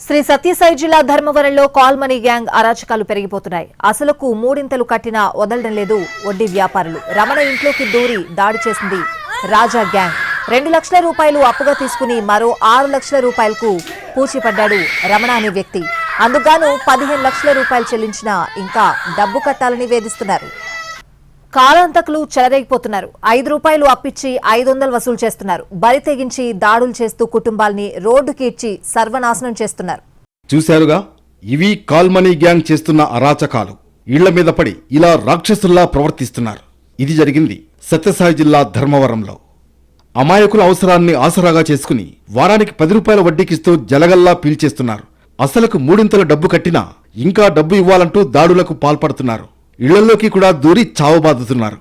శ్రీ సత్యసాయి జిల్లా ధర్మవరంలో call money gang అరాచకాలు పెరిగిపోతున్నాయి. అసలుకు మూడింతలు కట్టినా వదలడం లేదు వడ్డీ వ్యాపారులు. రమణ ఇంట్లోకి దూరి దాడి చేసింది రాజా గ్యాంగ్. రెండు లక్షల రూపాయలు అప్పుగా తీసుకుని మరో ఆరు లక్షల రూపాయలకు పూచిపడ్డాడు రమణ అనే వ్యక్తి. అందుగాను పదిహేను లక్షల రూపాయలు చెల్లించినా ఇంకా డబ్బు కట్టాలని వేధిస్తున్నారు. కాలాంతకులు చెలరేగిపోతున్నారు. ఐదు రూపాయలు అప్పిచ్చి ఐదు వందలు వసూలు చేస్తున్నారు. బరి తెగించి దాడులు చేస్తూ కుటుంబాల్ని రోడ్డుకి ఇచ్చి సర్వనాశనం చేస్తున్నారు. చూశారుగా? ఇవి కాల్మనీ గ్యాంగ్ చేస్తున్న అరాచకాలు. ఇళ్ళ మీద పడి ఇలా రాక్షసుల్లా ప్రవర్తిస్తున్నారు. ఇది జరిగింది సత్యసాయి జిల్లా ధర్మవరంలో. అమాయకుల అవసరాన్ని ఆసరాగా చేసుకుని వారానికి పది రూపాయల వడ్డీకిస్తూ జలగల్లా పీల్చేస్తున్నారు. అసలకు మూడింతల డబ్బు కట్టినా ఇంకా డబ్బు ఇవ్వాలంటూ దాడులకు పాల్పడుతున్నారు. ఇళ్ళలోకి కూడా దూరి చావబాదుతున్నారు.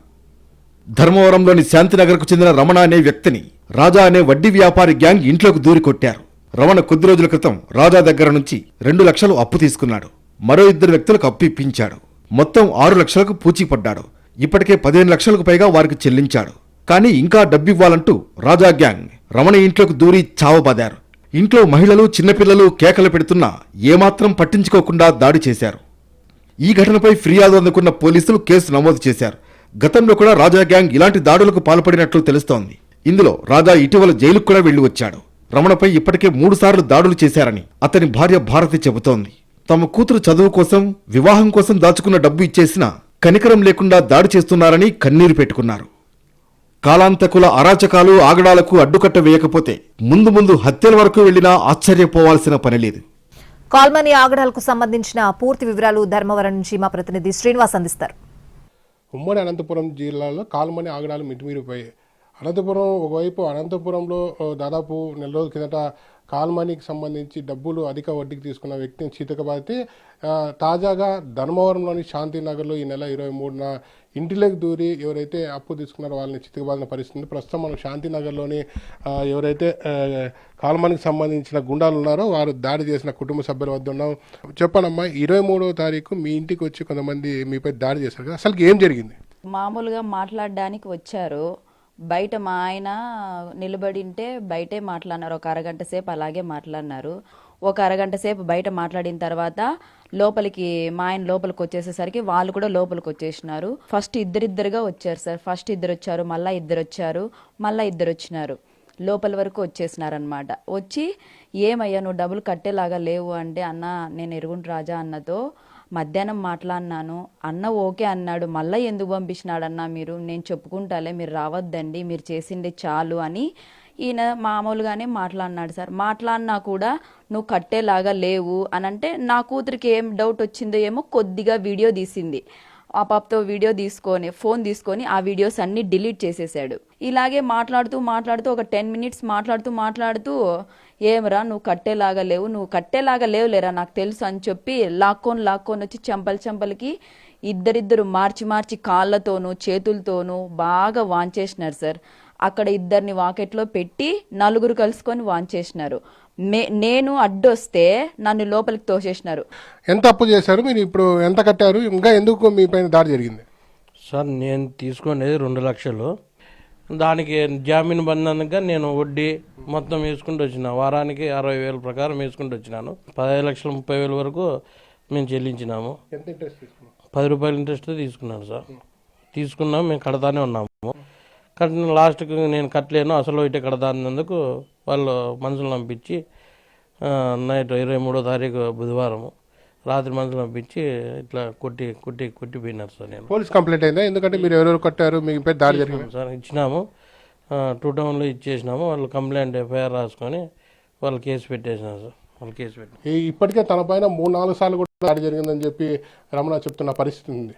ధర్మవరంలోని శాంతినగర్కు చెందిన రమణ అనే వ్యక్తిని రాజా అనే వడ్డీ వ్యాపారి గ్యాంగ్ ఇంట్లోకి దూరి కొట్టారు. రమణ కొద్ది రోజుల క్రితం రాజా దగ్గర నుంచి రెండు లక్షలు అప్పు తీసుకున్నాడు. మరో ఇద్దరు వ్యక్తులకు అప్పు ఇప్పించాడు. మొత్తం ఆరు లక్షలకు పూచీపడ్డాడు. ఇప్పటికే పదిహేను లక్షలకు పైగా వారికి చెల్లించాడు. కానీ ఇంకా డబ్బివ్వాలంటూ రాజా గ్యాంగ్ రమణ ఇంట్లోకి దూరి చావబాదారు. ఇంట్లో మహిళలు చిన్నపిల్లలు కేకలు పెడుతున్నా ఏమాత్రం పట్టించుకోకుండా దాడి చేశారు. ఈ ఘటనపై ఫిర్యాదు అందుకున్న పోలీసులు కేసు నమోదు చేశారు. గతంలో కూడా రాజా గ్యాంగ్ ఇలాంటి దాడులకు పాల్పడినట్లు తెలుస్తోంది. ఇందులో రాజా ఇటీవల జైలుకు కూడా వెళ్ళి వచ్చాడు. రమణపై ఇప్పటికే మూడుసార్లు దాడులు చేశారని అతని భార్య భారతి చెబుతోంది. తమ కూతురు చదువు కోసం వివాహం కోసం దాచుకున్న డబ్బు ఇచ్చేసినా కనికరం లేకుండా దాడి చేస్తున్నారని కన్నీరు పెట్టుకున్నారు. కాలాంతకుల అరాచకాలు ఆగడాలకు అడ్డుకట్ట వేయకపోతే ముందు ముందు హత్యల వరకు వెళ్ళినా ఆశ్చర్యపోవాల్సిన పనిలేదు కాల్మనీ ఆగడాలకు సంబంధించిన పూర్తి వివరాలు ధర్మవరం నుంచి మా ప్రతినిధి శ్రీనివాస్ అందిస్తారు. ఉమ్మడి అనంతపురం జిల్లాలో కాలుమని ఆగడాలు మితిమీరిపోయాయి. అనంతపురం ఒకవైపు అనంతపురంలో దాదాపు నెల రోజుల కిందట కాల్మనీకి సంబంధించి డబ్బులు అధిక వడ్డీకి తీసుకున్న వ్యక్తిని చితకబాదితే తాజాగా ధర్మవరంలోని శాంతినగర్లో ఈ నెల ఇరవై మూడున ఇంటిలోకి దూరి ఎవరైతే అప్పు తీసుకున్నారో వాళ్ళని చితకబాదిన పరిస్థితి ప్రస్తుతం మనం శాంతినగర్లోని ఎవరైతే కాల్మనికి సంబంధించిన గుండాలు ఉన్నారో వారు దాడి చేసిన కుటుంబ సభ్యుల వద్ద ఉన్నాం. చెప్పనమ్మా ఇరవై మూడవ తారీఖు మీ ఇంటికి వచ్చి కొంతమంది మీపై దాడి చేశారు కదా అసలు ఏం జరిగింది? మామూలుగా మాట్లాడడానికి వచ్చారు. బయట మా ఆయన నిలబడింటే బయటే మాట్లాడినారు. ఒక అరగంట సేపు అలాగే మాట్లాడినారు. ఒక అరగంట సేపు బయట మాట్లాడిన తర్వాత లోపలికి మా ఆయన లోపలికి వచ్చేసేసరికి వాళ్ళు కూడా లోపలికి వచ్చేసినారు. ఫస్ట్ ఇద్దరిద్దరుగా వచ్చారు సార్. ఫస్ట్ ఇద్దరు వచ్చారు మళ్ళా ఇద్దరు వచ్చారు మళ్ళా ఇద్దరు వచ్చినారు. లోపల వరకు వచ్చేసినారనమాట వచ్చి ఏమయ్యా నువ్వు డబ్బులు కట్టేలాగా లేవు అంటే అన్న నేను ఎరుగుంటు రాజా అన్నతో మధ్యాహ్నం మాట్లాడినాను. అన్న ఓకే అన్నాడు. మళ్ళీ ఎందుకు పంపించినాడన్నా మీరు? నేను చెప్పుకుంటాలే మీరు రావద్దండి మీరు చేసింది చాలు అని ఈయన మామూలుగానే మాట్లాడినాడు సార్. మాట్లాడినా కూడా నువ్వు కట్టేలాగా లేవు అని అంటే నా కూతురికి ఏం డౌట్ వచ్చిందో ఏమో కొద్దిగా వీడియో తీసింది. ఆ పాపతో వీడియో తీసుకొని ఫోన్ తీసుకొని ఆ వీడియోస్ అన్ని డిలీట్ చేసేసాడు. ఇలాగే మాట్లాడుతూ మాట్లాడుతూ ఒక టెన్ మినిట్స్ మాట్లాడుతూ మాట్లాడుతూ ఏమరా నువ్వు కట్టేలాగా లేవు నువ్వు కట్టేలాగా లేవు లేరా నాకు తెలుసు అని చెప్పి లాక్కొని లాక్కొని వచ్చి చెంపలు చెంపలకి ఇద్దరిద్దరు మార్చి మార్చి కాళ్ళతోనూ చేతులతోనూ బాగా వాంచేసినారు సార్. అక్కడ ఇద్దరిని వాకెట్లో పెట్టి నలుగురు కలుసుకొని వాంచేసినారు మే నేను అడ్డొస్తే నన్ను లోపలికి తోసేసినారు. ఎంత అప్పు చేశారు మీరు ఇప్పుడు? ఎంత కట్టారు? ఇంకా ఎందుకు మీ పైన దాడి జరిగింది? సార్ నేను తీసుకునేది రెండు లక్షలు. దానికి జామీన్ బంధంగా నేను వడ్డీ మొత్తం వేసుకుంటూ వచ్చిన. వారానికి అరవై వేల ప్రకారం వేసుకుంటూ వచ్చినాను. పదహైదు లక్షల ముప్పై వేల వరకు మేము చెల్లించినాము. ఎంత ఇంట్రెస్ట్ తీసుకున్నారు? పది రూపాయల ఇంట్రెస్ట్ తీసుకున్నాను సార్. తీసుకున్నాం మేము కడతానే ఉన్నాము. కట్టిన లాస్ట్కి నేను కట్టలేను అసలు ఇటే కడతా అన్నందుకు వాళ్ళు మనుషులు పంపించి నైట్ ఇరవై మూడో తారీఖు బుధవారము రాత్రి మనుషులు పంపించి ఇట్లా కొట్టి కొట్టి కొట్టిపోయినారు సార్ నేను. పోలీస్ కంప్లైంట్ అయిందా? ఎందుకంటే మీరు ఎవరెవరు కట్టారు? మీ పై దాడి జరిగింది? సార్ ఇచ్చినాము. టూ టౌన్లో ఇచ్చేసినాము. వాళ్ళు కంప్లైంట్ ఎఫ్ఐఆర్ రాసుకొని వాళ్ళు కేసు పెట్టేసినారు సార్. వాళ్ళు కేసు పెట్టి ఇప్పటికే తన పైన మూడు నాలుగు సార్లు కూడా దాడి జరిగిందని చెప్పి రమణ చెప్తున్న పరిస్థితి ఉంది.